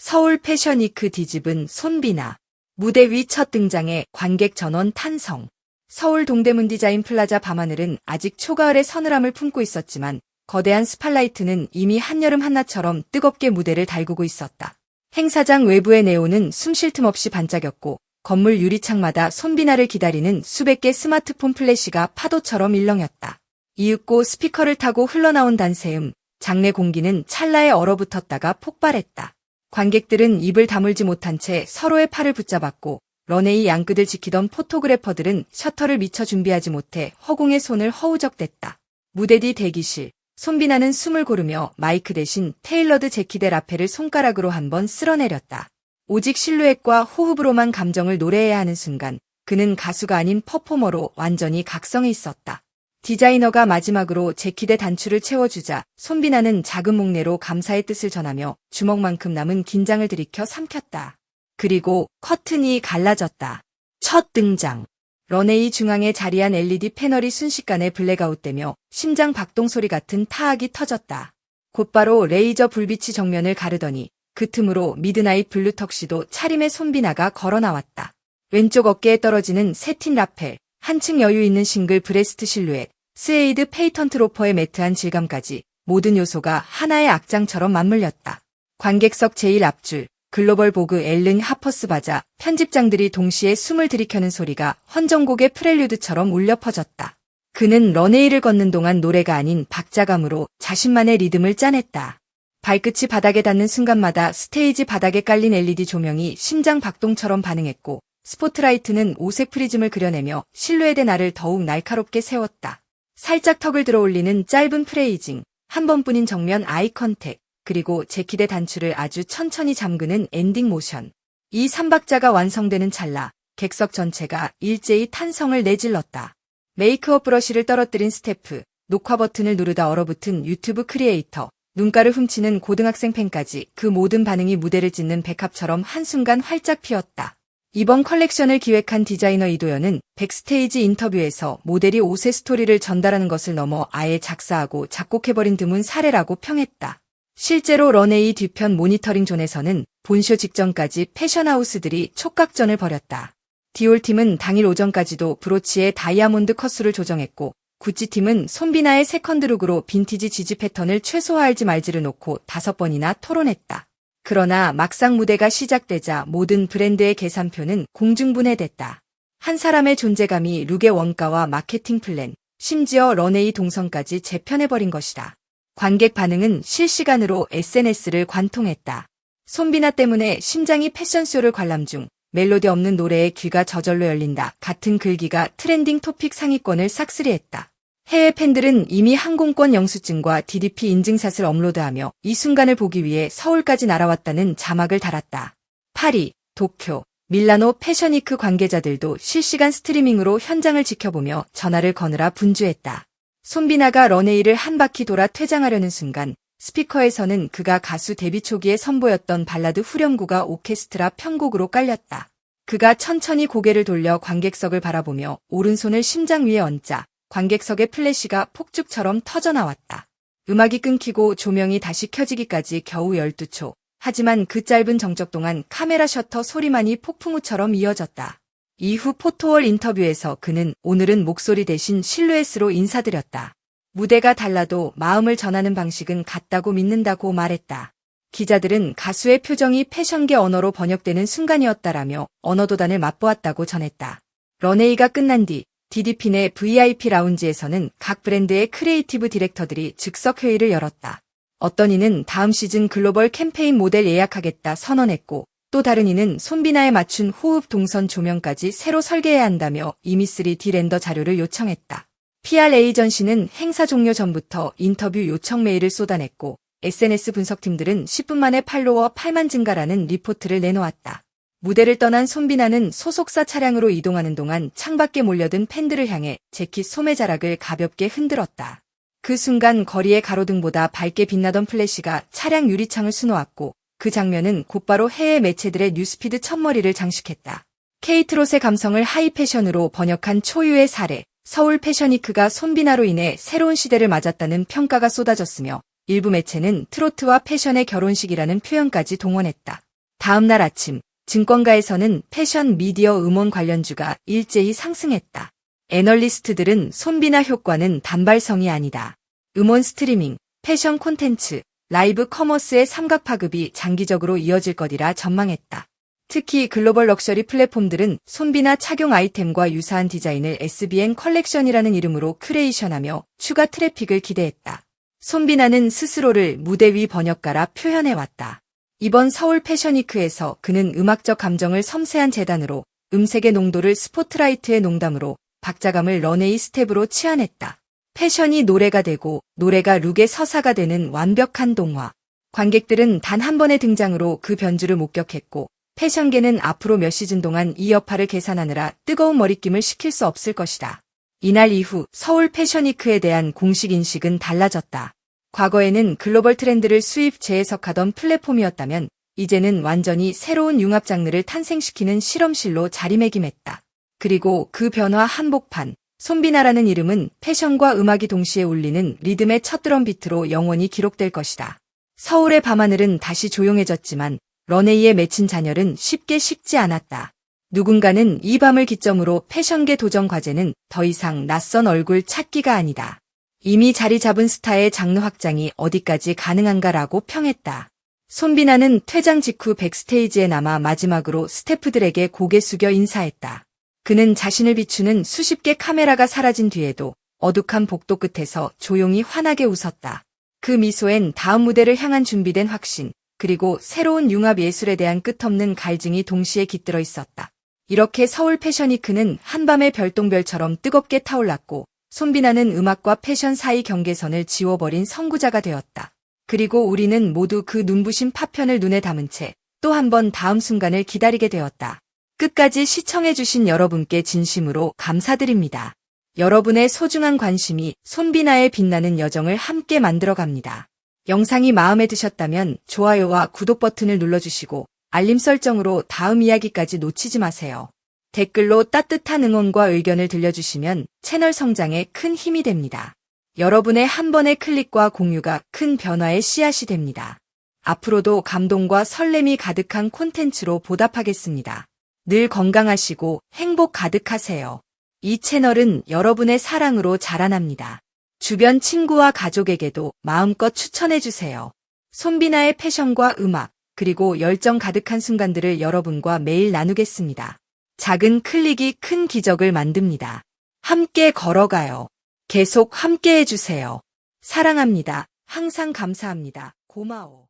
서울 패션위크 뒤집은 손비나. 무대 위 첫 등장에 관객 전원 탄성. 서울 동대문 디자인 플라자 밤하늘은 아직 초가을의 서늘함을 품고 있었지만 거대한 스팔라이트는 이미 한여름 한낮처럼 뜨겁게 무대를 달구고 있었다. 행사장 외부의 네온은 숨 쉴 틈 없이 반짝였고 건물 유리창마다 손비나를 기다리는 수백 개 스마트폰 플래시가 파도처럼 일렁였다. 이윽고 스피커를 타고 흘러나온 단세음, 장내 공기는 찰나에 얼어붙었다가 폭발했다. 관객들은 입을 다물지 못한 채 서로의 팔을 붙잡았고 런웨이 양끝을 지키던 포토그래퍼들은 셔터를 미처 준비하지 못해 허공의 손을 허우적댔다. 무대 뒤 대기실, 손비나는 숨을 고르며 마이크 대신 테일러드 재킷의 라페를 손가락으로 한 번 쓸어내렸다. 오직 실루엣과 호흡으로만 감정을 노래해야 하는 순간 그는 가수가 아닌 퍼포머로 완전히 각성해 있었다. 디자이너가 마지막으로 재킷의 단추를 채워주자 손비나는 작은 목내로 감사의 뜻을 전하며 주먹만큼 남은 긴장을 들이켜 삼켰다. 그리고 커튼이 갈라졌다. 첫 등장. 런웨이 중앙에 자리한 LED 패널이 순식간에 블랙아웃되며 심장 박동 소리 같은 타악이 터졌다. 곧바로 레이저 불빛이 정면을 가르더니 그 틈으로 미드나잇 블루 턱시도 차림의 손비나가 걸어 나왔다. 왼쪽 어깨에 떨어지는 세틴 라펠, 한층 여유 있는 싱글 브레스트 실루엣, 스웨이드 페이턴트 로퍼의 매트한 질감까지 모든 요소가 하나의 악장처럼 맞물렸다. 관객석 제일 앞줄, 글로벌 보그 앨른 하퍼스 바자, 편집장들이 동시에 숨을 들이켜는 소리가 헌정곡의 프렐류드처럼 울려 퍼졌다. 그는 런웨이를 걷는 동안 노래가 아닌 박자감으로 자신만의 리듬을 짜냈다. 발끝이 바닥에 닿는 순간마다 스테이지 바닥에 깔린 LED 조명이 심장 박동처럼 반응했고 스포트라이트는 오색 프리즘을 그려내며 실루엣의 나를 더욱 날카롭게 세웠다. 살짝 턱을 들어 올리는 짧은 프레이징, 한 번뿐인 정면 아이 컨택, 그리고 재킷의 단추를 아주 천천히 잠그는 엔딩 모션. 이 삼박자가 완성되는 찰나, 객석 전체가 일제히 탄성을 내질렀다. 메이크업 브러쉬를 떨어뜨린 스태프, 녹화 버튼을 누르다 얼어붙은 유튜브 크리에이터, 눈가를 훔치는 고등학생 팬까지 그 모든 반응이 무대를 짓는 백합처럼 한순간 활짝 피었다. 이번 컬렉션을 기획한 디자이너 이도현은 백스테이지 인터뷰에서 모델이 옷의 스토리를 전달하는 것을 넘어 아예 작사하고 작곡해버린 드문 사례라고 평했다. 실제로 런웨이 뒤편 모니터링 존에서는 본쇼 직전까지 패션하우스들이 촉각전을 벌였다. 디올팀은 당일 오전까지도 브로치의 다이아몬드 컷수를 조정했고 구찌팀은 손비나의 세컨드룩으로 빈티지 지지 패턴을 최소화할지 말지를 놓고 다섯 번이나 토론했다. 그러나 막상 무대가 시작되자 모든 브랜드의 계산표는 공중분해됐다. 한 사람의 존재감이 룩의 원가와 마케팅 플랜, 심지어 런웨이 동선까지 재편해버린 것이다. 관객 반응은 실시간으로 SNS를 관통했다. 손비나 때문에 심장이 패션쇼를 관람 중 멜로디 없는 노래에 귀가 저절로 열린다 같은 글기가 트렌딩 토픽 상위권을 싹쓸이했다. 해외 팬들은 이미 항공권 영수증과 DDP 인증샷을 업로드하며 이 순간을 보기 위해 서울까지 날아왔다는 자막을 달았다. 파리, 도쿄, 밀라노 패션위크 관계자들도 실시간 스트리밍으로 현장을 지켜보며 전화를 거느라 분주했다. 손비나가 런웨이를 한 바퀴 돌아 퇴장하려는 순간 스피커에서는 그가 가수 데뷔 초기에 선보였던 발라드 후렴구가 오케스트라 편곡으로 깔렸다. 그가 천천히 고개를 돌려 관객석을 바라보며 오른손을 심장 위에 얹자 관객석의 플래시가 폭죽처럼 터져나왔다. 음악이 끊기고 조명이 다시 켜지기까지 겨우 12초. 하지만 그 짧은 정적 동안 카메라 셔터 소리만이 폭풍우처럼 이어졌다. 이후 포토월 인터뷰에서 그는 오늘은 목소리 대신 실루엣으로 인사드렸다. 무대가 달라도 마음을 전하는 방식은 같다고 믿는다고 말했다. 기자들은 가수의 표정이 패션계 언어로 번역되는 순간이었다라며 언어도단을 맛보았다고 전했다. 런웨이가 끝난 뒤 DDP 내 VIP 라운지에서는 각 브랜드의 크리에이티브 디렉터들이 즉석 회의를 열었다. 어떤 이는 다음 시즌 글로벌 캠페인 모델 예약하겠다 선언했고 또 다른 이는 손비나에 맞춘 호흡 동선 조명까지 새로 설계해야 한다며 이미스리 디렌더 자료를 요청했다. PR 에이전시는 행사 종료 전부터 인터뷰 요청 메일을 쏟아냈고 SNS 분석팀들은 10분 만에 팔로워 8만 증가라는 리포트를 내놓았다. 무대를 떠난 손비나는 소속사 차량으로 이동하는 동안 창밖에 몰려든 팬들을 향해 재킷 소매 자락을 가볍게 흔들었다. 그 순간 거리의 가로등보다 밝게 빛나던 플래시가 차량 유리창을 수놓았고 그 장면은 곧바로 해외 매체들의 뉴스피드 첫머리를 장식했다. 케이트롯의 감성을 하이 패션으로 번역한 초유의 사례, 서울 패션위크가 손비나로 인해 새로운 시대를 맞았다는 평가가 쏟아졌으며 일부 매체는 트로트와 패션의 결혼식이라는 표현까지 동원했다. 다음 날 아침, 증권가에서는 패션 미디어 음원 관련주가 일제히 상승했다. 애널리스트들은 손비나 효과는 단발성이 아니다. 음원 스트리밍, 패션 콘텐츠, 라이브 커머스의 삼각 파급이 장기적으로 이어질 것이라 전망했다. 특히 글로벌 럭셔리 플랫폼들은 손비나 착용 아이템과 유사한 디자인을 SBN 컬렉션이라는 이름으로 큐레이션하며 추가 트래픽을 기대했다. 손비나는 스스로를 무대 위 번역가라 표현해왔다. 이번 서울 패션위크에서 그는 음악적 감정을 섬세한 재단으로 음색의 농도를 스포트라이트의 농담으로 박자감을 런웨이 스텝으로 치환했다. 패션이 노래가 되고 노래가 룩의 서사가 되는 완벽한 동화. 관객들은 단 한 번의 등장으로 그 변주를 목격했고 패션계는 앞으로 몇 시즌 동안 이 여파를 계산하느라 뜨거운 머리낌을 식힐 수 없을 것이다. 이날 이후 서울 패션위크에 대한 공식 인식은 달라졌다. 과거에는 글로벌 트렌드를 수입 재해석하던 플랫폼이었다면 이제는 완전히 새로운 융합 장르를 탄생시키는 실험실로 자리매김했다. 그리고 그 변화 한복판, 손비나라는 이름은 패션과 음악이 동시에 울리는 리듬의 첫 드럼 비트로 영원히 기록될 것이다. 서울의 밤하늘은 다시 조용해졌지만 런웨이에 맺힌 잔열은 쉽게 식지 않았다. 누군가는 이 밤을 기점으로 패션계 도전 과제는 더 이상 낯선 얼굴 찾기가 아니다. 이미 자리 잡은 스타의 장르 확장이 어디까지 가능한가라고 평했다. 손비나는 퇴장 직후 백스테이지에 남아 마지막으로 스태프들에게 고개 숙여 인사했다. 그는 자신을 비추는 수십 개 카메라가 사라진 뒤에도 어둑한 복도 끝에서 조용히 환하게 웃었다. 그 미소엔 다음 무대를 향한 준비된 확신, 그리고 새로운 융합 예술에 대한 끝없는 갈증이 동시에 깃들어 있었다. 이렇게 서울 패션위크는 한밤의 별똥별처럼 뜨겁게 타올랐고 손비나는 음악과 패션 사이 경계선을 지워버린 선구자가 되었다. 그리고 우리는 모두 그 눈부신 파편을 눈에 담은 채 또 한 번 다음 순간을 기다리게 되었다. 끝까지 시청해주신 여러분께 진심으로 감사드립니다. 여러분의 소중한 관심이 손비나의 빛나는 여정을 함께 만들어갑니다. 영상이 마음에 드셨다면 좋아요와 구독 버튼을 눌러주시고 알림 설정으로 다음 이야기까지 놓치지 마세요. 댓글로 따뜻한 응원과 의견을 들려주시면 채널 성장에 큰 힘이 됩니다. 여러분의 한 번의 클릭과 공유가 큰 변화의 씨앗이 됩니다. 앞으로도 감동과 설렘이 가득한 콘텐츠로 보답하겠습니다. 늘 건강하시고 행복 가득하세요. 이 채널은 여러분의 사랑으로 자라납니다. 주변 친구와 가족에게도 마음껏 추천해주세요. 손비나의 패션과 음악, 그리고 열정 가득한 순간들을 여러분과 매일 나누겠습니다. 작은 클릭이 큰 기적을 만듭니다. 함께 걸어가요. 계속 함께 해주세요. 사랑합니다. 항상 감사합니다. 고마워.